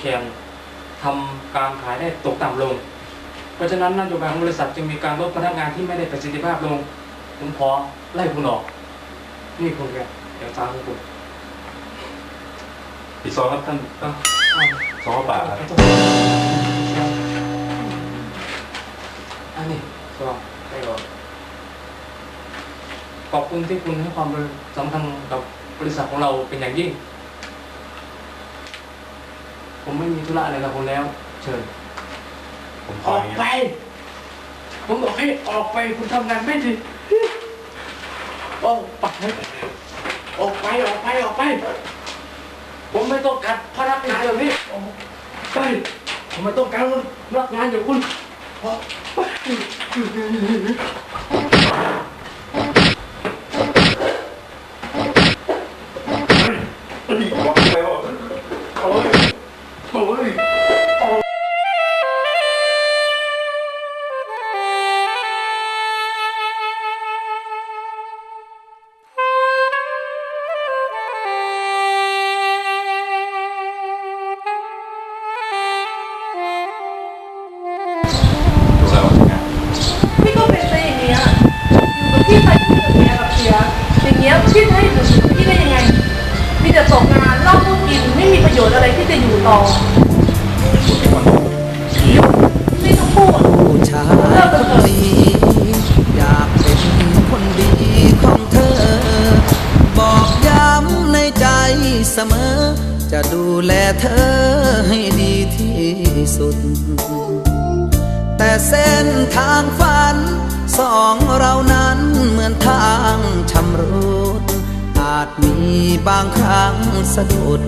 แข่งทำการขายได้ตกต่ำลง เพราะฉะนั้นนโยบายของบริษัทจึงมีการลดพนักงานที่ไม่ได้ประสิทธิภาพลงผมขอไล่คุณออก นี่คุณแกเดี๋ยวตามคุณพี่ซองครับท่านเอาซองป่าครับอันนี้ก็ได้ก่อนขอบคุณที่คุณให้ความสำคัญกับบริษัทของเราเป็นอย่างยิ่ง ไม่มีธุระอะไรกับคุณแล้ว เชิญ ผมอขอออกย่างนี้ไปผมบอกให้ออกไป คุณทำงานไม่ดีออกไป ออกไป ออกไป ออกไป ผมไม่ต้องการพนักงานแบบนี้ออกไป ผมไม่ต้องการพนักงานอย่างคุณออกไป พี่จะให้อยู่พี่ได้ยังไง มีแต่ตกงานเล่าพูดกินไม่มีประโยชน์อะไรที่จะอยู่ต่อไม่ต้องพูดผู้ชายคนนี้อยากเป็นคนดีของเธอ บอกย้ำในใจเสมอ จะดูแลเธอให้ดีที่สุด แต่เส้นทางฝันสองเรานั้นเหมือนทางชำรุด อาจมีบางครั้งสะดุด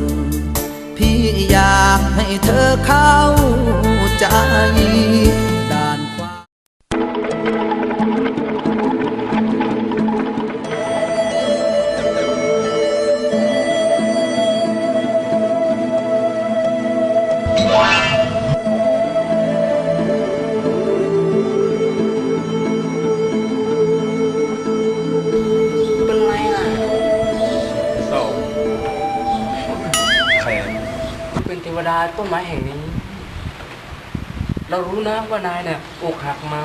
พี่อยากให้เธอเข้าใจ ดาต้นไม้แห่งนี้ เรารู้นะว่านายเนี่ยอกหักมา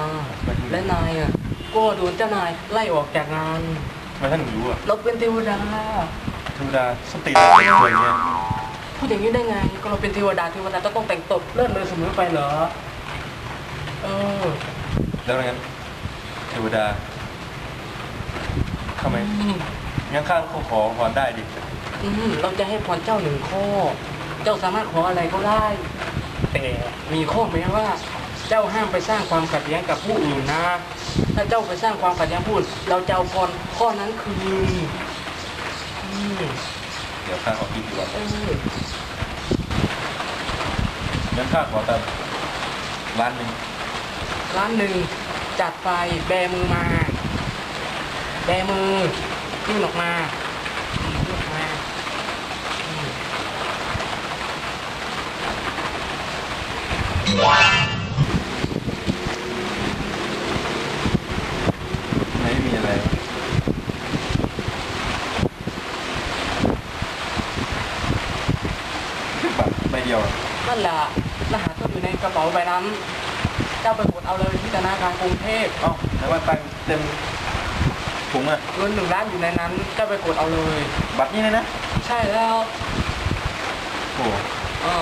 และนายอะก็โดนเจ้านายไล่ออกจากงาน ทำไมท่านถึงรู้อะเราเป็นเทวดาธรรมดาสติอะไรอย่างเงี้ยพูดอย่างนี้ได้ไง ก็เราเป็นเทวดาเทวดาจะต้องแต่งตบเลิศเลยเสมอไปเหรอ เออ แล้วงั้นเทวดาทำไมอืมงั้นข้าก็ขอพรได้ดิ อืมเราจะให้พรเจ้าหนึ่งข้อเจ้าสามารถขออะไรก็ได้ แต่มีข้อแม้ว่า เจ้าห้ามไปสร้างความขัดแย้งกับผู้อื่นนะ ถ้าเจ้าไปสร้างความขัดแย้งผู้อื่นเราจะเอาพรข้อนั้นคืนอืมเดี๋ยวข้าขอคิดดูก่อนเอองั้นข้าขอแต่ล้านหนึ่งร้านหนึ่งจัดไปแบมือมา แบมือยื่นออกมายื่นออกมาอืม ไม่มีอะไรบัตรใบเดียวอะ นั่นแหละรหัสก็อยู่ในกระเป๋าใบนั้น เจ้าไปกดเอาเลยที่ธนาคารกรุงเทพเอ้าแต่ว่าตังค์เต็มถุงอะเงินหนึ่งล้านอยู่ในนั้น เจ้าไปกดเอาเลย บัตรนี่เลยนะ ใช่แล้วโอ้โหอ่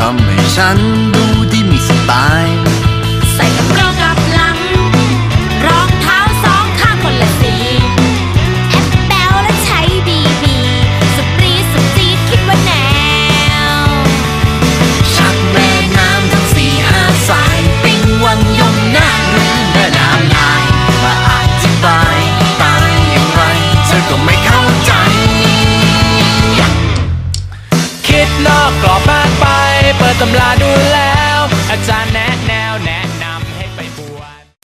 ทำให้ฉันดู ำราดูแล้ว อาจารย์แนะ